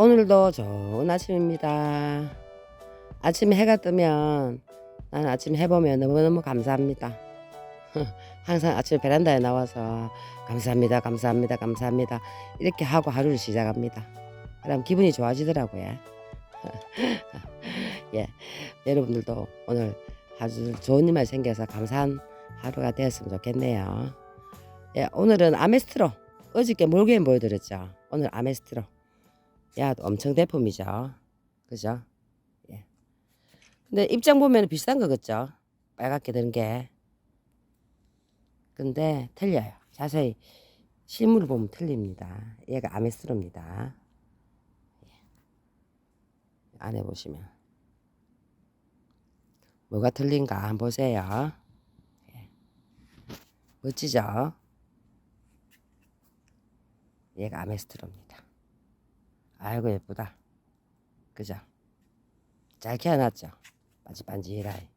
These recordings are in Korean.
오늘도 좋은 아침입니다. 아침에 해가 뜨면 나는 아침 해보면 너무너무 감사합니다. 항상 아침에 베란다에 나와서 감사합니다, 감사합니다, 감사합니다 이렇게 하고 하루를 시작합니다. 그럼 기분이 좋아지더라고요. 예, 여러분들도 오늘 아주 좋은 일만 생겨서 감사한 하루가 되었으면 좋겠네요. 예, 오늘은 아메스트로 어저께 몰개인 보여드렸죠. 오늘 아메스트로 야 엄청 대품이죠. 그죠? 예. 근데 입장 보면 비슷한 거 같죠? 빨갛게 된 게. 근데 틀려요. 자세히 실물을 보면 틀립니다. 얘가 아메스트로입니다. 예. 안에 보시면 뭐가 틀린가 한번 보세요. 예. 멋지죠? 얘가 아메스트로입니다. 아이고 예쁘다. 그죠? 잘 키워놨죠? 반질반질하게.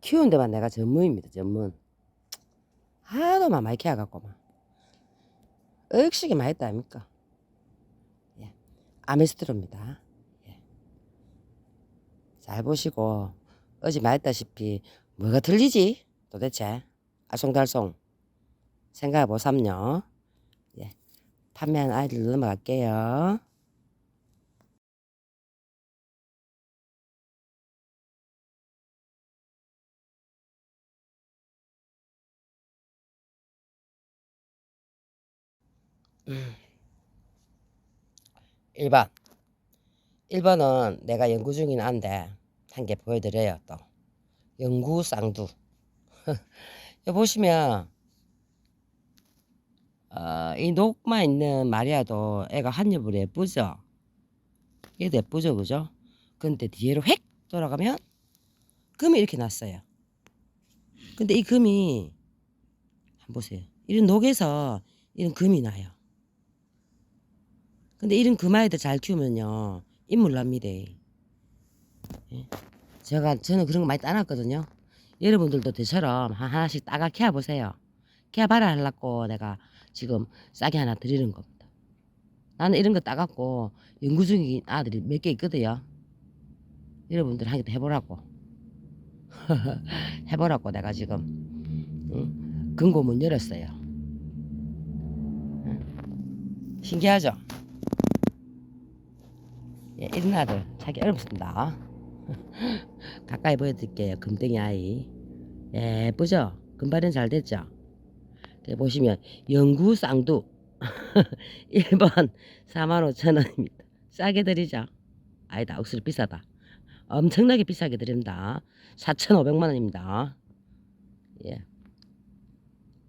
키우는 데만 내가 전문입니다. 전문. 하도만 많이 키워갖고만. 억식이 많이 했다 아닙니까? 예. 아메스트로입니다. 예. 잘 보시고 어제 말했다시피 뭐가 틀리지? 도대체 알쏭달쏭 생각해보삼요. 예. 판매한 아이들 넘어갈게요. 음. 1번. 1번은 내가 연구 중인 안데 한 개 보여드려요 또. 연구 쌍두. 여기 보시면 어, 이 녹만 있는 마리아도 애가 한 입으로 예쁘죠? 얘도 예쁘죠, 그죠? 근데 뒤로 획 돌아가면 금이 이렇게 났어요. 근데 이 금이 한번 보세요. 이런 녹에서 이런 금이 나요. 근데 이런 금아이들 잘 키우면요 인물 납니다. 예. 제가 저는 그런 거 많이 따놨거든요. 여러분들도 저처럼 하나씩 따가 키워 보세요. 키워 봐라 하려고 내가 지금 싸게 하나 드리는 겁니다. 나는 이런 거 따갖고 연구 중인 아들이 몇 개 있거든요. 여러분들 더 해보라고. 해보라고 내가 지금 응? 금고문 열었어요. 응? 신기하죠? 예, 이런 아들 찾기 어렵습니다. 가까이 보여드릴게요. 금덩이 아이. 예쁘죠? 금발은 잘 됐죠? 네, 보시면 영구 쌍두 1번 45,000원입니다. 싸게 드리죠? 아니다. 억수로 비싸다. 엄청나게 비싸게 드립니다. 4,500만 원입니다. 예.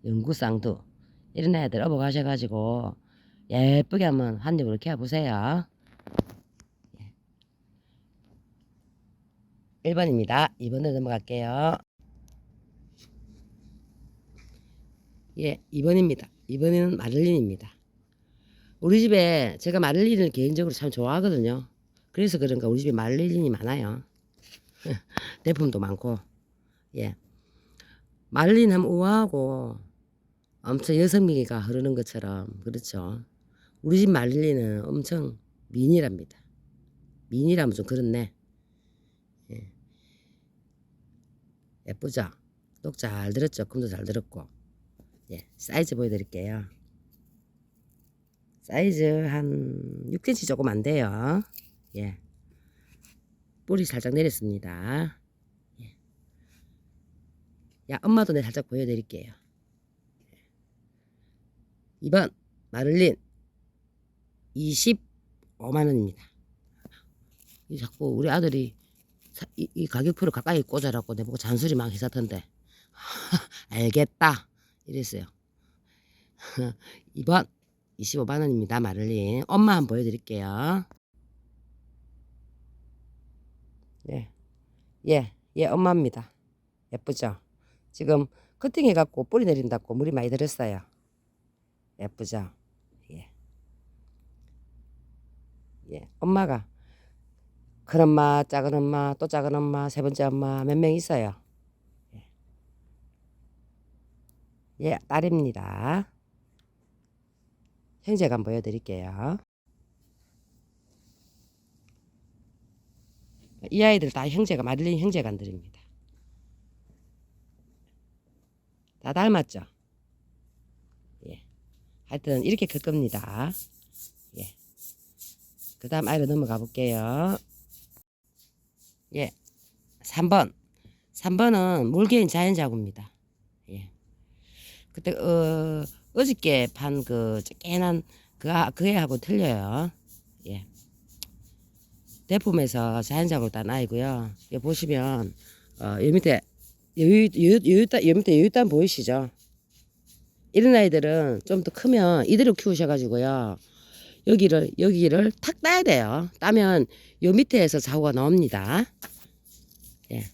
영구 쌍두 이런 애들 업어 가셔가지고 예쁘게 한번 한 입으로 키워보세요. 1번입니다. 2번으로 넘어갈게요. 예, 2번입니다. 2번은 마를린입니다. 우리 집에 제가 마를린을 개인적으로 참 좋아하거든요. 그래서 그런가 우리 집에 마를린이 많아요. 대품도 많고. 예. 마를린 하면 우아하고 엄청 여성미가 흐르는 것처럼 그렇죠. 우리 집 마를린은 엄청 미니랍니다. 미니라면 좀 그렇네. 예. 예쁘죠? 똑 잘 들었죠? 금도 잘 들었고. 예, 사이즈 보여드릴게요. 사이즈 한 6cm 조금 안 돼요. 예. 뿌리 살짝 내렸습니다. 예. 야, 엄마도 내 살짝 보여드릴게요. 2번, 마를린. 25만원입니다. 이 자꾸 우리 아들이 사- 이, 이 가격표를 가까이 꽂아라고 내보고 잔소리 막 했었던데. 알겠다. 이랬어요. 2번 25만원입니다. 마를린. 엄마 한번 보여드릴게요. 예. 예, 예, 엄마입니다. 예쁘죠? 지금 커팅해갖고 뿌리 내린다고 물이 많이 들었어요. 예쁘죠? 예. 예, 엄마가 큰 엄마, 작은 엄마, 또 작은 엄마, 세 번째 엄마 몇 명 있어요. 예, 딸입니다. 형제간 보여드릴게요. 이 아이들 다 형제가 마들린 형제간들입니다. 다 닮았죠? 예. 하여튼 이렇게 클 겁니다. 예. 그 다음 아이로 넘어가 볼게요. 예. 3번. 3번은 물개인 자연자구입니다. 예. 그때, 어, 어저께 판 그, 깨난 그, 아- 그 애하고 틀려요. 예. 대품에서 자연자구로 딴 아이고요. 여기 보시면, 어, 여기 밑에, 여유, 여유, 여유단, 여기 밑에 여유단 보이시죠? 이런 아이들은 좀 더 크면 이대로 키우셔가지고요. 여기를, 여기를 탁 따야 돼요. 따면 요 밑에서 자구가 나옵니다. 예.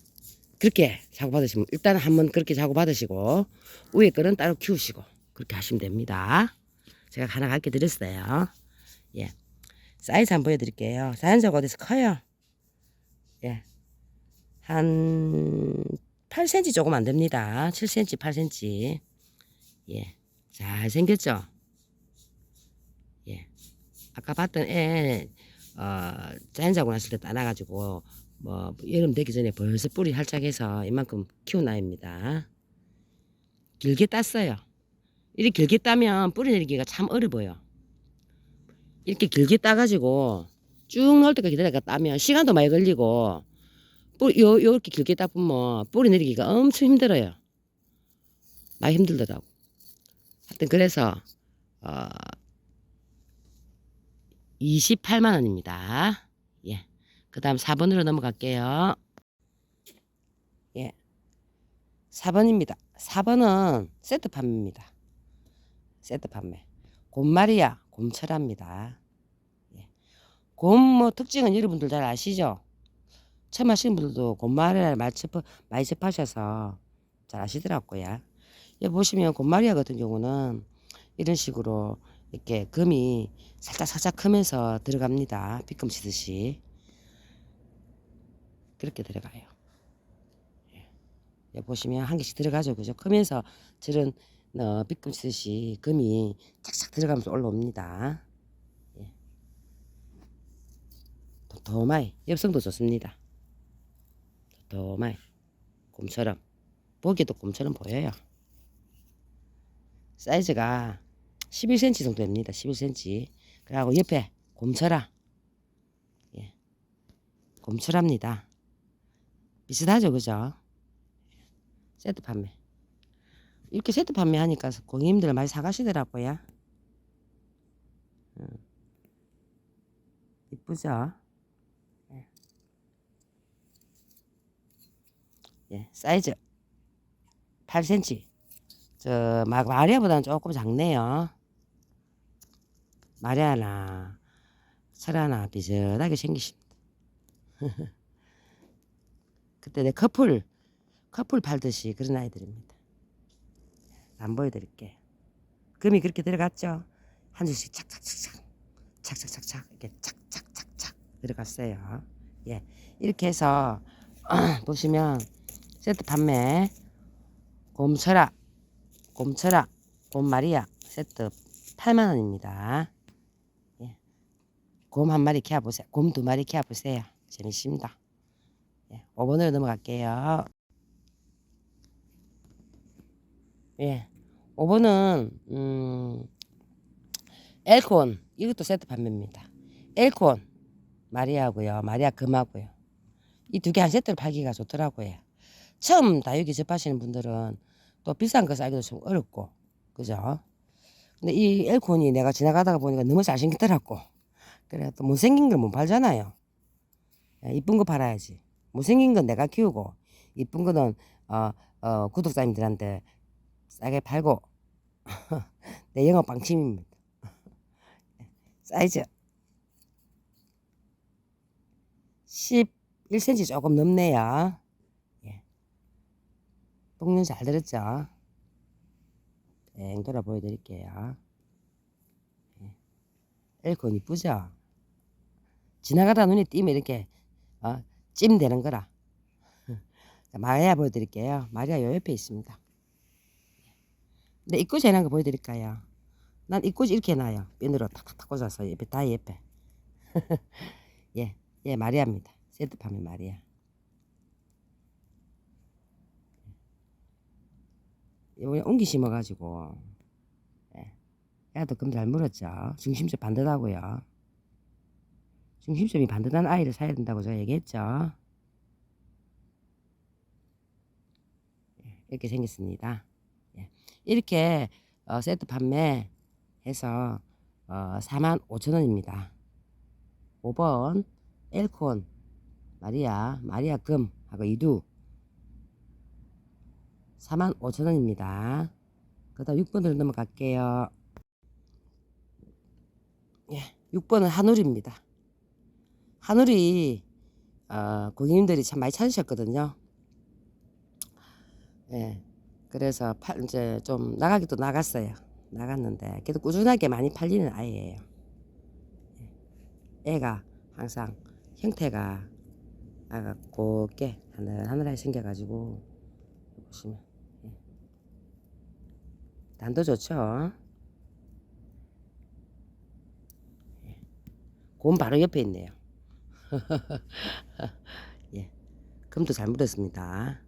그렇게 자구 받으시면, 일단 한번 그렇게 자구 받으시고, 위에 거는 따로 키우시고, 그렇게 하시면 됩니다. 제가 하나 가르쳐 드렸어요. 예. 사이즈 한번 보여드릴게요. 자연자가 어디서 커요? 예. 한 8cm 조금 안 됩니다. 7cm, 8cm. 예. 잘 생겼죠? 예. 아까 봤던 애, 어, 자연자고 났을 때 따놔가지고, 뭐, 여름 되기 전에 벌써 뿌리 활짝해서 이만큼 키운 아이입니다. 길게 땄어요. 이렇게 길게 따면 뿌리 내리기가 참 어려워요. 이렇게 길게 따가지고 쭉 넣을 때까지 기다려가 따면 시간도 많이 걸리고 뿌리, 요, 요렇게 길게 따보면 뿌리 내리기가 엄청 힘들어요. 많이 힘들더라고. 하여튼 그래서 어, 28만 원입니다. 예. 그 다음 4번으로 넘어갈게요. 예. 4번입니다. 4번은 세트 판매입니다. 세트 판매. 곰마리아, 곰철합니다. 예. 곰뭐 특징은 여러분들 잘 아시죠? 처음 하시는 분들도 곰마리아를 많이, 접하, 많이 접하셔서 잘 아시더라고요. 여기 보시면 곰마리아 같은 경우는 이런 식으로 이렇게 금이 살짝 살짝 크면서 들어갑니다. 비금 치듯이. 그렇게 들어가요. 예. 보시면 한 개씩 들어가죠. 그죠? 크면서 저런 어, 치듯이 금이 착착 들어가면서 올라옵니다. 예. 도마이 엽성도 좋습니다. 도마이 곰처럼 보기에도 곰처럼 보여요. 사이즈가 11cm 정도 됩니다. 11cm. 그리고 옆에 곰철아. 예. 곰철합니다. 비슷하죠, 그죠? 세트 판매. 이렇게 세트 판매하니까 고객님들 많이 사가시더라고요. 음. 이쁘죠? 예. 예, 사이즈 8cm. 저 마- 마리아보다는 조금 작네요. 마리아나 설아나 비슷하게 생기십니다. 그때 내 커플 커플 팔듯이 그런 아이들입니다. 안 보여드릴게. 금이 그렇게 들어갔죠. 한 줄씩 착착착착 착착착착 이렇게 착착착착 들어갔어요. 예, 이렇게 해서 보시면 세트 판매 곰철아 곰철아 곰마리아 세트 8만 원입니다. 예. 곰 한 마리 키워보세요. 곰 두 마리 키워보세요. 재밌습니다. 예. 5번으로 넘어갈게요. 예. 5번은 음, 엘콘 이것도 세트 판매입니다. 엘콘 마리아고요. 마리아 금하고요. 이 두 개 한 세트를 팔기가 좋더라고요. 처음 다육이 접하시는 분들은 또 비싼 거 사기도 좀 어렵고 그죠? 근데 이 엘콘이 내가 지나가다가 보니까 너무 잘생겼더라고. 그래 또 못생긴 걸 못 팔잖아요. 예, 이쁜 거 팔아야지. 못생긴 건 내가 키우고 이쁜 거는 어, 어, 구독자님들한테 싸게 팔고 내 영업 방침입니다. 사이즈 11cm 조금 넘네요. 예. 똥눈 잘 들었죠? 땡 돌아 보여드릴게요. 예. 엘콘 이쁘죠? 지나가다 눈에 띄면 이렇게 어, 찜 되는 거라. 마리아 보여드릴게요. 마리아 요 옆에 있습니다. 네, 입고 재는 거 보여드릴까요? 난 입꼬지 이렇게 해놔요. 핀으로 탁탁탁 꽂아서 옆에 다 옆에. 예, 예 마리아입니다. 세트팜의 마리아. 이번에 옹기 심어가지고 예. 야도 금잘 물었죠. 중심점 반듯하고요. 중심점이 반듯한 아이를 사야 된다고 제가 얘기했죠. 예, 이렇게 생겼습니다. 예. 이렇게 어, 세트 판매해서 어, 45,000원입니다. 5번 엘콘 마리아 마리아 금 하고 이두 45,000원입니다. 그 다음 6번으로 넘어갈게요. 예, 6번은 한우리입니다. 한우리 어, 고객님들이 참 많이 찾으셨거든요. 예, 그래서 팔, 이제 좀 나가기도 나갔어요. 나갔는데 그래도 꾸준하게 많이 팔리는 아이예요. 예, 애가 항상 형태가 아가 곱게 하늘하늘하게 생겨가지고 보시면 예. 단도 좋죠. 예. 곰 바로 옆에 있네요. 예, 금도 잘 묻었습니다.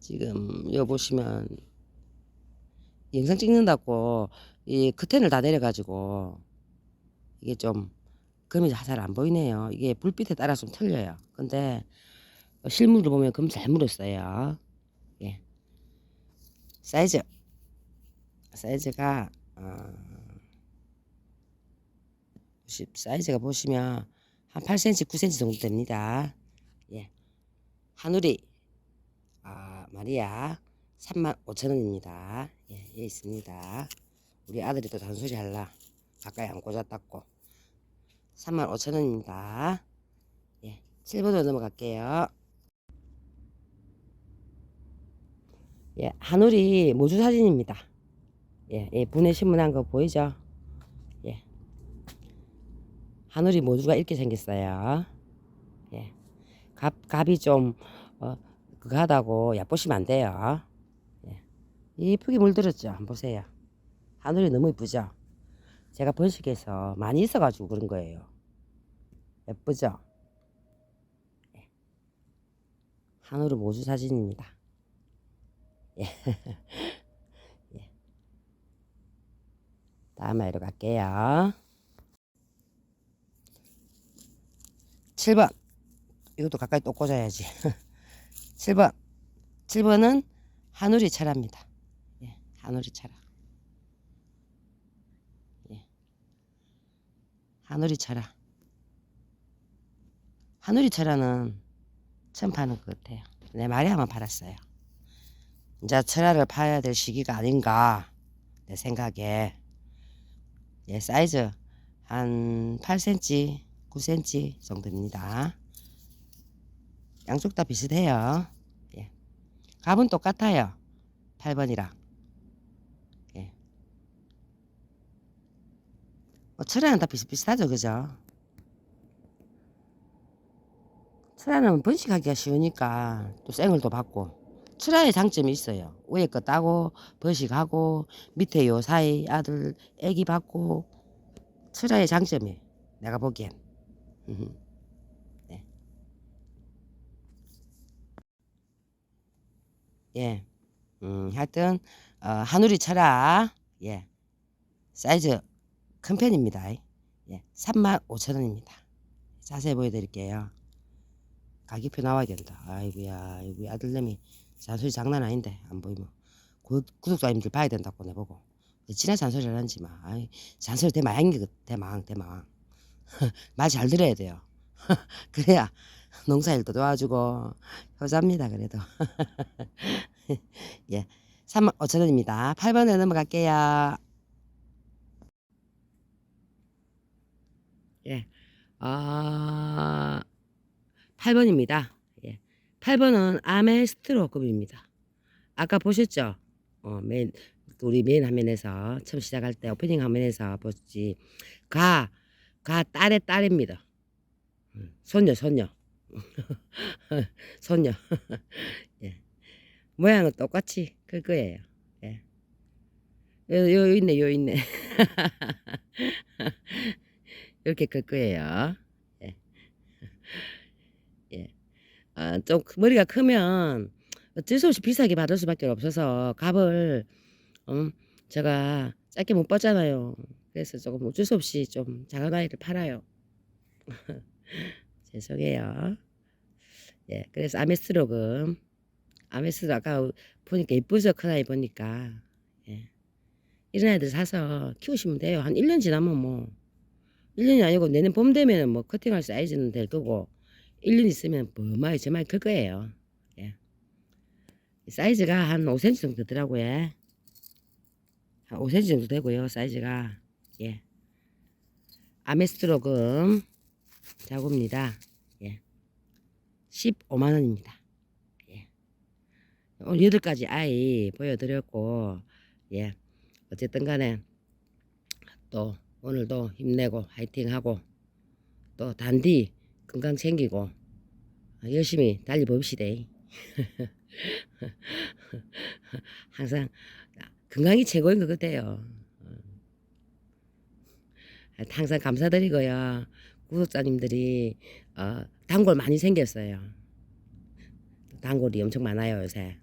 지금 여 보시면 영상 찍는다고 이 커튼을 다 내려가지고 이게 좀 금이 잘 안 보이네요. 이게 불빛에 따라 좀 틀려요. 근데 실물을 보면 금 잘 물었어요. 예. 사이즈 사이즈가 어, 사이즈가 보시면 한 8cm, 9cm 정도 됩니다. 예. 하누리 아, 마리아 35,000원입니다. 예, 예 있습니다. 우리 아들이 또 잔소리 할라. 가까이 안 꽂았다고. 35,000원입니다. 예, 7번으로 넘어갈게요. 예, 하누리 모주 사진입니다. 예, 예, 분해 신문한 거 보이죠? 예. 하누리 모주가 이렇게 생겼어요. 예. 갑, 갑이 좀, 어, 그거 하다고 얕보시면 안 돼요. 예. 이쁘게 물들었죠? 한번 보세요. 하늘이 너무 이쁘죠? 제가 번식해서 많이 있어가지고 그런 거예요. 예쁘죠? 예. 하늘의 모주 사진입니다. 예. 예. 다음 아이로 갈게요. 7번. 이것도 가까이 또 꽂아야지. 7번. 7번은 하누리 차라입니다. 예, 하누리 차라. 예. 하누리 차라. 하누리 차라는 처음 파는 것 같아요. 내 말이 한번 팔았어요. 이제 철화를 파야 될 시기가 아닌가 내 생각에 예, 사이즈 한 8cm, 9cm 정도 입니다. 양쪽 다 비슷해요. 예. 값은 똑같아요. 8번이랑. 예. 뭐 철화는 다 비슷비슷하죠, 그죠? 철화는 번식하기가 쉬우니까 또 생을도 받고 철화의 장점이 있어요. 위에 거 따고 번식하고 밑에 요 사이 아들 애기 받고 철화의 장점이 내가 보기엔. 네. 예. 음, 하여튼 어, 하누리 철화 예. 사이즈 큰 편입니다. 예. 35,000원입니다. 자세히 보여 드릴게요. 가격표 나와야 된다. 아이고야, 아이고 아들내미 잔소리 장난 아닌데 안 보이면 구, 구독자님들 봐야 된다고 내보고 지나 잔소리 를 하지 마. 아이, 잔소리 대망인 게 대망 대망 말 잘 들어야 돼요. 그래야 농사일도 도와주고 효자입니다. 그래도 예, 3만 5천 원입니다. 8번에 넘어갈게요. 예, 아 8번입니다. 예. 8번은 아메스트로급입니다. 아까 보셨죠? 어, 맨, 우리 메인 화면에서 처음 시작할 때 오프닝 화면에서 보셨지. 가, 가 딸의 딸입니다. 음, 손녀, 손녀. 손녀. 예. 모양은 똑같이 클 거예요. 예. 요, 요 있네, 요 있네. 이렇게 클 거예요. 예. 예. 아, 좀 크- 머리가 크면 어쩔 수 없이 비싸게 받을 수밖에 없어서 값을 음, 제가 짧게 못 받잖아요. 그래서 조금 어쩔 수 없이 좀 작은 아이를 팔아요. 죄송해요. 예, 그래서 아메스로금 아메스도 아까 보니까 예쁘죠 큰 아이 보니까 예. 이런 아이들 사서 키우시면 돼요. 한 1년 지나면 뭐 1년이 아니고 내년 봄 되면은 뭐 커팅할 사이즈는 될 거고 1년 있으면 뭐마이 저마이 클 거예요. 예. 사이즈가 한 5cm 정도 되더라고요. 한 5cm 정도 되고요. 사이즈가 예. 아메스트로금 자구입니다. 예. 15만 원입니다. 예. 오늘 여덟 가지 아이 보여드렸고 예. 어쨌든 간에 또 오늘도 힘내고 화이팅하고 또 단디 건강 챙기고 열심히 달려봅시다. 항상 건강이 최고인 것 같아요. 어. 항상 감사드리고요. 구독자님들이 어, 단골 많이 생겼어요. 단골이 엄청 많아요 요새.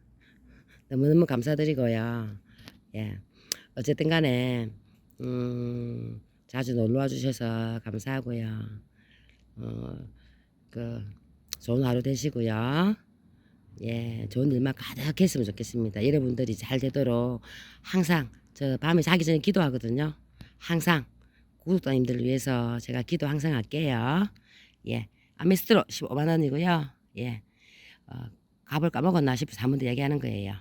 너무너무 감사드리고요. 예. 어쨌든 간에 음, 자주 놀러 와 주셔서 감사하고요. 어, 그 좋은 하루 되시고요. 예, 좋은 일만 가득했으면 좋겠습니다. 여러분들이 잘 되도록 항상 저 밤에 자기 전에 기도하거든요. 항상 구독자님들을 위해서 제가 기도 항상 할게요. 예, 아메스트로 15만 원이고요. 예, 어, 값을 까먹었나 싶어서 한 번 더 얘기하는 거예요.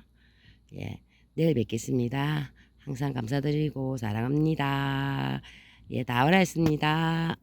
예, 내일 뵙겠습니다. 항상 감사드리고 사랑합니다. 예, 다오라 했습니다.